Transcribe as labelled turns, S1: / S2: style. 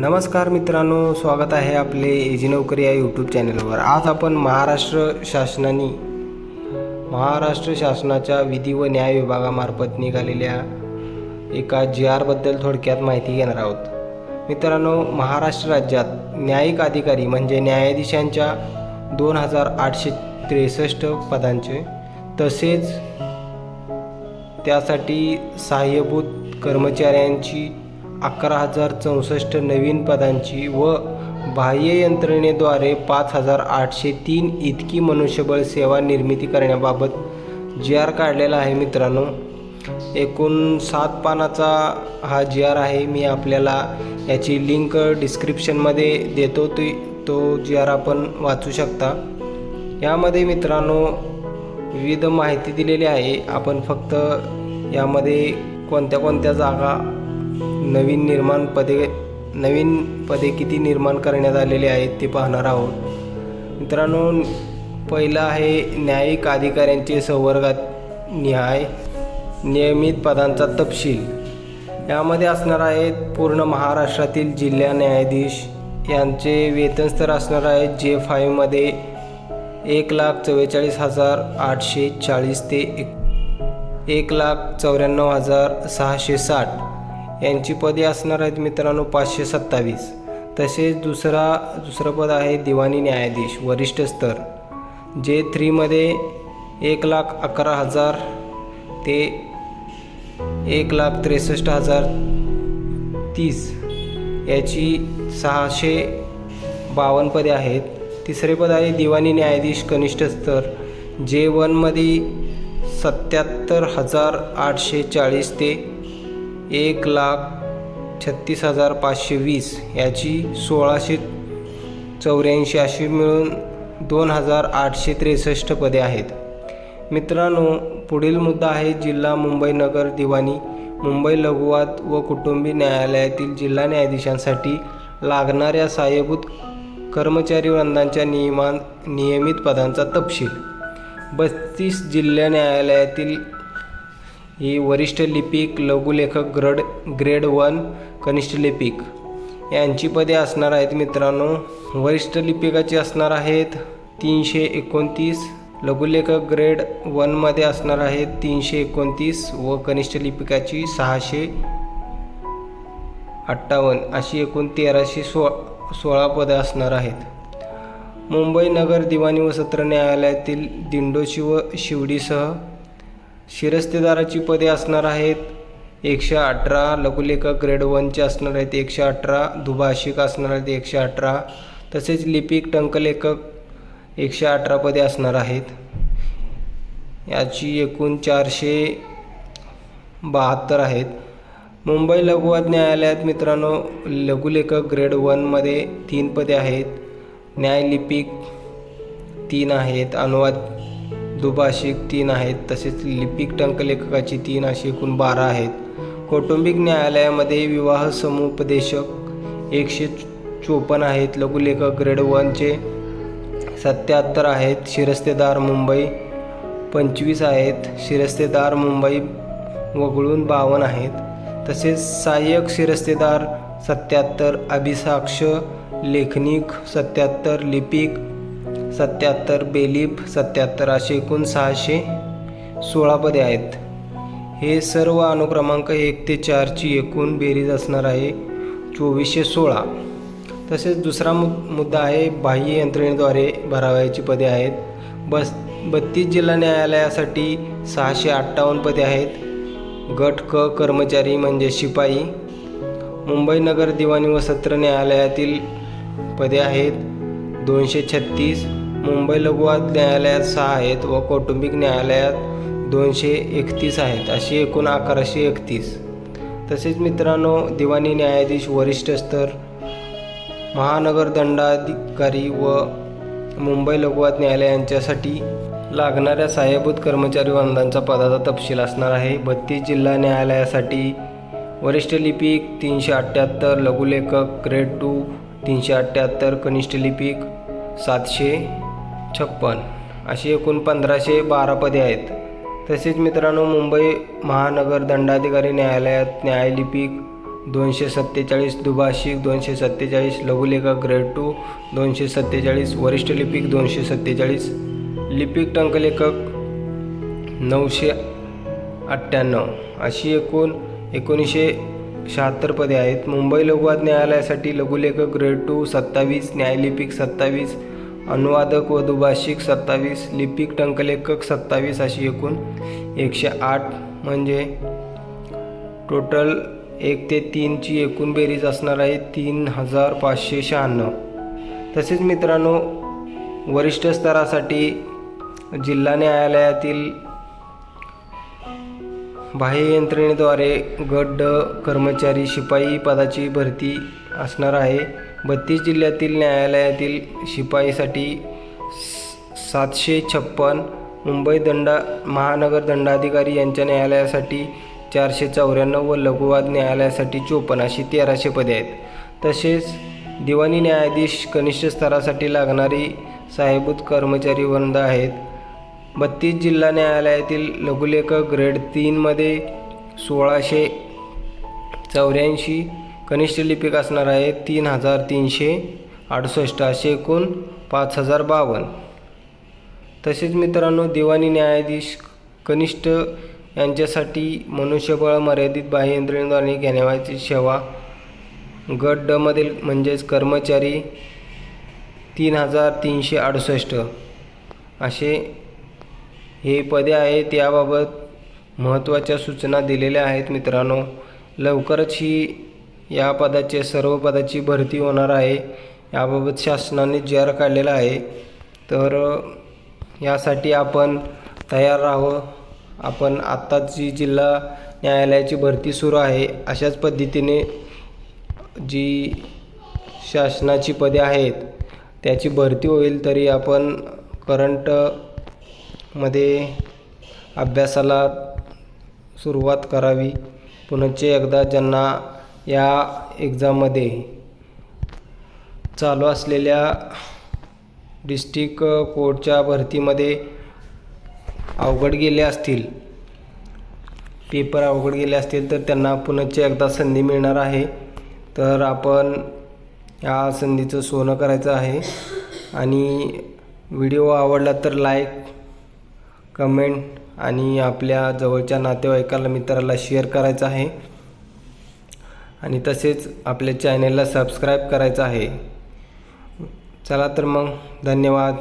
S1: नमस्कार मित्रांनो स्वागत आहे आपले एजी नोकरी या यूट्यूब चॅनलवर आज आपण महाराष्ट्र शासनाने महाराष्ट्र शासनाच्या विधी व न्याय विभागामार्फत निघालेल्या एका जी आरबद्दल थोडक्यात माहिती घेणार आहोत. मित्रांनो महाराष्ट्र राज्यात न्यायिक अधिकारी म्हणजे न्यायाधीशांच्या दोन हजार आठशे त्रेसष्ट पदांचे तसेच त्यासाठी सहाय्यभूत कर्मचाऱ्यांची अकरा हजार चौसष्ट नवीन पदांची व बाह्य यंत्रणेद्वारे पाच हजार आठशे तीन इतकी मनुष्यबळ सेवा निर्मिती करण्याबाबत जी आर काढलेला आहे मित्रांनो. एकूण सात पानाचा हा जी आर आहे मी आपल्याला याची लिंक डिस्क्रिप्शनमध्ये देतो ती तो जी आर आपण वाचू शकता. यामध्ये मित्रांनो विविध माहिती दिलेली आहे. आपण फक्त यामध्ये कोणत्या कोणत्या जागा नवीन निर्माण पदे नवीन पदे किती निर्माण करण्यात आलेले आहेत ते पाहणार आहोत. मित्रांनो पहिलं आहे न्यायिक अधिकाऱ्यांचे संवर्गात न्याय नियमित पदांचा तपशील. यामध्ये असणार आहेत पूर्ण महाराष्ट्रातील जिल्हा न्यायाधीश यांचे वेतनस्तर असणार आहे जे फाईव्हमध्ये एक लाख चव्वेचाळीस हजार आठशे चाळीस ते एक एक लाख चौऱ्याण्णव हजार सहाशे साठ. यांची पदे असणार आहेत मित्रांनो पाचशे सत्तावीस. तसेच दुसरा दुसरं पद आहे दिवाणी न्यायाधीश वरिष्ठ स्तर जे थ्रीमध्ये एक लाख अकरा हजार ते एक लाख त्रेसष्ट हजार तीस याची सहाशे बावन्न पदे आहेत. तिसरे पद आहे दिवाणी न्यायाधीश कनिष्ठ स्तर जे वनमध्ये सत्याहत्तर हजार आठशे चाळीस ते एक लाख छत्तीस हजार पाचशे वीस याची सोळाशे चौऱ्याऐंशी अशी मिळून दोन हजार आठशे त्रेसष्ट पदे आहेत. मित्रांनो पुढील मुद्दा आहे जिल्हा मुंबई नगर दिवाणी. मुंबई लघुवाद व कुटुंबी न्यायालयातील जिल्हा न्यायाधीशांसाठी लागणाऱ्या सहाय्यभूत कर्मचारी वृंदांच्या नियमान नियमित पदांचा तपशील. बत्तीस जिल्हा न्यायालयातील ही वरिष्ठ लिपिक लघुलेखक ग्रड ग्रेड वन कनिष्ठ लिपिक. यांची पदे असणार आहेत मित्रांनो. वरिष्ठ लिपिकाची असणार आहेत तीनशे एकोणतीस. लघुलेखक ग्रेड वनमध्ये असणार आहेत तीनशे एकोणतीस व कनिष्ठ लिपिकाची सहाशे अठ्ठावन्न. अशी एकूण तेराशे सो सोळा पदे असणार आहेत. मुंबई नगर दिवाणी व सत्र न्यायालयातील दिंडोशी व शिवडीसह शिरस्तेदाराची पदे असणार आहेत. एकशे अठरा लघुलेखक ग्रेड वनचे असणार आहेत. एकशे अठरा दुभाषिक असणार आहेत. एकशे अठरा तसेच लिपिक टंकलेखक एकशे अठरा पदे असणार आहेत. याची एकूण चारशे बहात्तर आहेत. मुंबई लघुवाद न्यायालयात मित्रांनो लघुलेखक ग्रेड वनमध्ये तीन पदे आहेत. न्यायलिपिक तीन आहेत. अनुवाद दुभाषिक तीन आहेत तसेच लिपिक टंकलेखकाची तीन अशी एकूण बारा आहेत. कौटुंबिक न्यायालयामध्ये विवाह समुपदेशक एकशे चोपन्न आहेत लघुलेखक ग्रेड वनचे सत्याहत्तर आहेत शिरस्तेदार मुंबई पंचवीस आहेत शिरस्तेदार मुंबई वगळून बावन्न आहेत. तसेच सहाय्यक शिरस्तेदार सत्याहत्तर अभिसाक्ष लेखनिक सत्याहत्तर लिपिक सत्याहत्तर बेलीप सत्याहत्तर असे एकूण सहाशे सोळा पदे आहेत. हे सर्व अनुक्रमांक एक ते चारची एकूण बेरीज असणार आहे. चोवीसशे सोळा. तसेच दुसरा मु मुद्दा आहे बाह्य यंत्रणेद्वारे भरावयाची पदे आहेत. बस बत्तीस जिल्हा न्यायालयासाठी सहाशे अठ्ठावन्न पदे आहेत. गट क कर्मचारी म्हणजे शिपाई. मुंबई नगर दिवाणी व सत्र न्यायालयातील पदे आहेत. दोनशे छत्तीस. मुंबई लघुवाद न्यायालयात सहा आहेत व कौटुंबिक न्यायालयात दोनशे एकतीस आहेत अशी एकूण अकराशे एकतीस. तसेच मित्रांनो दिवाणी न्यायाधीश वरिष्ठ स्तर महानगर दंडाधिकारी व मुंबई लघुवाद न्यायालय यांच्यासाठी लागणाऱ्या सहाय्यभूत कर्मचारी वंदांचा पदाचा तपशील असणार आहे. बत्तीस जिल्हा न्यायालयासाठी वरिष्ठ लिपिक तीनशे अठ्ठ्याहत्तर लघुलेखक ग्रेड टू तीनशे अठ्ठ्याहत्तर कनिष्ठ लिपिक सातशे छप्पन. अशी एकूण पंधराशे बारा पदे आहेत. तसेच मित्रांनो मुंबई महानगर दंडाधिकारी न्यायालयात न्यायलिपिक दोनशे सत्तेचाळीस दुभाषिक दोनशे सत्तेचाळीस लघुलेखक ग्रेड टू दोनशे सत्तेचाळीस वरिष्ठ लिपिक दोनशे सत्तेचाळीस लिपिक टंकलेखक नऊशे अठ्ठ्याण्णव. अशी एकूण एकोणीसशे शहात्तर पदे आहेत. मुंबई लघुवाद न्यायालयासाठी लघुलेखक ग्रेड टू सत्तावीस न्यायलिपिक सत्तावीस अनुवादक व दुभाषिक सत्तावीस लिपिक टंकलेखक सत्तावीस अशी एकूण एकशे आठ म्हणजे टोटल एक ते तीनची एकूण बेरीज असणार आहे तीन हजार पाचशे शहाण्णव. तसेच मित्रांनो वरिष्ठ स्तरासाठी जिल्हा न्यायालयातील बाह्य यंत्रणेद्वारे गट कर्मचारी शिपाई पदाची भरती असणार आहे. बत्तीस जिल्ह्यातील न्यायालयातील शिपाईसाठी सातशे छप्पन मुंबई दंडा महानगर दंडाधिकारी यांच्या न्यायालयासाठी चारशे चौऱ्याण्णव व लघुवाद न्यायालयासाठी चोपन्न अशी तेराशे पदे आहेत. तसेच दिवाणी न्यायाधीश कनिष्ठ स्तरासाठी लागणारी साहेबूत कर्मचारी वृंद आहेत. बत्तीस जिल्हा न्यायालयातील लघुलेखक ग्रेड तीनमध्ये सोळाशे चौऱ्याऐंशी कनिष्ठ लिपिक असणार आहे तीन हजार तीनशे अडुसष्ट असे एकूण पाच हजार बावन्न. तसेच मित्रांनो दिवाणी न्यायाधीश कनिष्ठ यांच्यासाठी मनुष्यबळ मर्यादित बाह्य यंत्रणेद्वारे घेण्याची सेवा गट डमधील म्हणजेच कर्मचारी तीन हजार तीनशे अडुसष्ट असे हे पदे आहेत. याबाबत महत्त्वाच्या सूचना दिलेल्या आहेत मित्रांनो. लवकरच ही या पदाचे सर्व पदाची भरती होणार आहे. याबाबत शासनाने जी आर काढलेला आहे. तर यासाठी आपण तयार राहावं. आपण आत्ताच जी जिल्हा न्यायालयाची भरती सुरू आहे अशाच पद्धतीने जी शासनाची पदे आहेत त्याची भरती होईल तरी आपण करंटमध्ये अभ्यासाला सुरुवात करावी. पुनश्च एकदा ज्यांना या एक्झाममध्ये चालू असलेल्या डिस्ट्रिक्ट कोर्टच्या भरतीमध्ये अवघड गेले असतील. पेपर अवघड गेले असतील तर त्यांना पुनश्च एकदा संधी मिळणार आहे. तर आपण या संधीचं सोनं करायचं आहे. आणि व्हिडिओ आवडला तर लाईक कमेंट आणि आपल्या जवळच्या नातेवाईकाला मित्राला शेअर करायचं आहे. आणि तसेच आपल्या चॅनेलला सबस्क्राईब करायचं आहे. चला तर मग धन्यवाद.